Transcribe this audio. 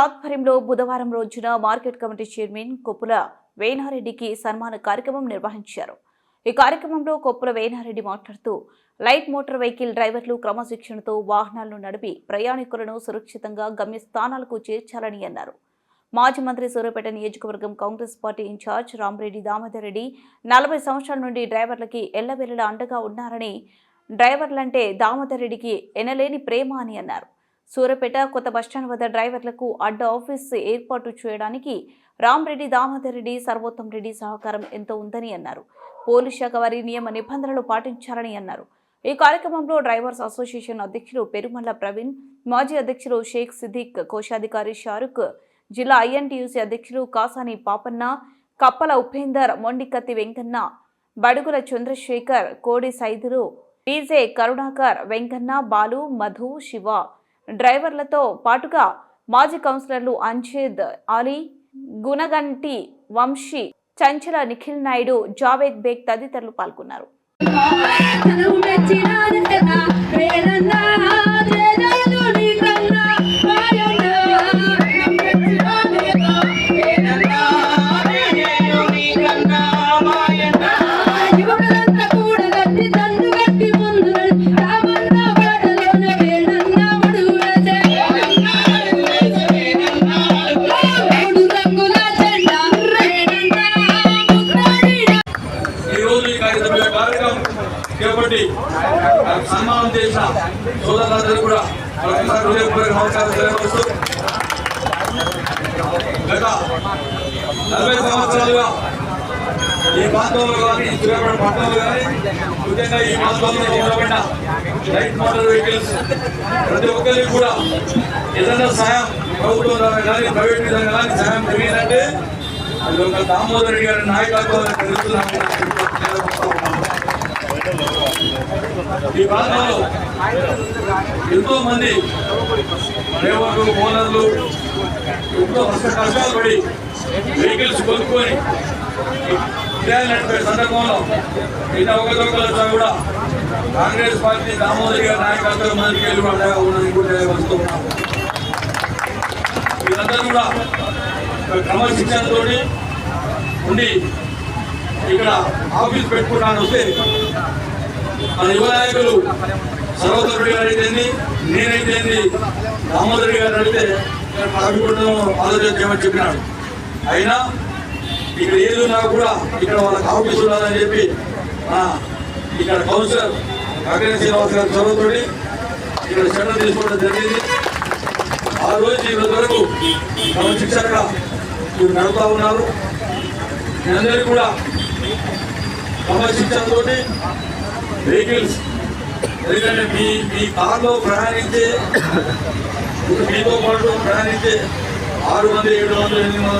ఆధ్వర్యంలో బుధవారం రోజున మార్కెట్ కమిటీ చైర్మన్ కొప్పుల వేణారెడ్డికి సన్మాన కార్యక్రమం నిర్వహించారు. ఈ కార్యక్రమంలో కొప్పుల వేణారెడ్డి మాట్లాడుతూ లైట్ మోటార్ వెహికల్ డ్రైవర్లు క్రమశిక్షణతో వాహనాలను నడిపి ప్రయాణికులను సురక్షితంగా గమ్యస్థానాలకు చేర్చాలని అన్నారు. మాజీ మంత్రి సూర్యాపేట నియోజకవర్గం కాంగ్రెస్ పార్టీ ఇన్ఛార్జ్ రామరెడ్డి దామోదర్ రెడ్డి నలభై సంవత్సరాల నుండి డ్రైవర్లకి ఎల్లవెల్లలా అండగా ఉన్నారని డ్రైవర్లంటే దామోదర్ రెడ్డికి ఎనలేని ప్రేమ అని అన్నారు. సూరపేట కొత్త బస్టాండ్ వద్ద డ్రైవర్లకు అడ్డ ఆఫీస్ ఏర్పాటు చేయడానికి రామ్రెడ్డి దామోదర్ రెడ్డి సర్వోత్తం రెడ్డి సహకారం ఎంతో ఉందని అన్నారు. పోలీస్ శాఖ వారి నియమ నిబంధనలు పాటించాలని అన్నారు. ఈ కార్యక్రమంలో డ్రైవర్స్ అసోసియేషన్ అధ్యక్షులు పెరుమల్ల ప్రవీణ్ మాజీ అధ్యక్షులు షేక్ సిద్దిక్ కోశాధికారి షారుఖ్ జిల్లా ఐఎన్టీయూసీ అధ్యక్షులు కాసాని పాపన్న కప్పల ఉపేందర్ మొండికత్తి వెంకన్న బడుగుల చంద్రశేఖర్ కోడి సైదులు డీజే కరుణాకర్ వెంకన్న బాలు మధు శివ డ్రైవర్లతో పాటుగా మాజీ కౌన్సిలర్లు అంజేద్ అలీ గుణగంటి వంశీ చంచల నిఖిల్ నాయుడు జావేద్ బేగ్ తదితరులు పాల్గొన్నారు. సన్మానం చేసిన సోదరులందరూ కూడా మరొకసారి హృదయపూర్వక నమస్కారం తెలియపరుస్తూ గత నలభై సంవత్సరాలుగా ఈ ప్రాంతంలో కానీ సూర్యాపేట పట్టణంలో కానీ ముఖ్యంగా ఈ ప్రాంతంలో ఉండబడిన లైట్ మోటార్ వెహికల్స్ ప్రతి ఒక్కరికి కూడా ఏదైనా సాయం ప్రభుత్వం ద్వారా కానీ ప్రైవేట్ విధంగా కానీ సాయం జరిగిందంటే అది ఒక దామోదర్ రెడ్డి గారి నాయకత్వం తెలుస్తున్నాము ఈ ప్రాంతంలో ఎంతో మంది డ్రైవర్లు ఓనర్లు ఎంతో కష్టాలు పడి వెహికల్స్ కొనుక్కొని కిరాయిలు నడిపే సందర్భంలో ఈ అవకతవకలతో కూడా కాంగ్రెస్ పార్టీ దామోదర్ గారి నాయకత్వం మందికి వెళ్ళి ఉన్నది కూడా వస్తూ ఉన్నాం వీళ్ళందరూ కూడా క్రమశిక్షణతో ఉండి ఇక్కడ ఆఫీస్ పెట్టుకుంటాను. వస్తే మన యువ నాయకులు సర్వోత్తర గారు అయితే నేనైతే దామోదర్ గారు అడిగితే పదకొండు ఆలోచన చేయమని చెప్పినాడు. అయినా ఇక్కడ ఏది ఉన్నా కూడా ఇక్కడ వాళ్ళకి ఆఫీస్ ఉండాలని చెప్పి ఇక్కడ కౌన్సిలర్ కాకరే శ్రీనివాస్ గారు చదువుతుంది ఇక్కడ చట్టం తీసుకోవడం జరిగింది. ఆ రోజు ఈ రోజు వరకు క్రమశిక్షణగా మీరు నడుపుతా ఉన్నారు. మీ అందరికీ కూడా క్రమశిక్షణతో వెహికల్స్ ఎందుకంటే మీ మీ కార్లో ప్రయాణించే మీతో పాటు ప్రయాణించే ఆరు మంది ఏడు మంది ఎనిమిది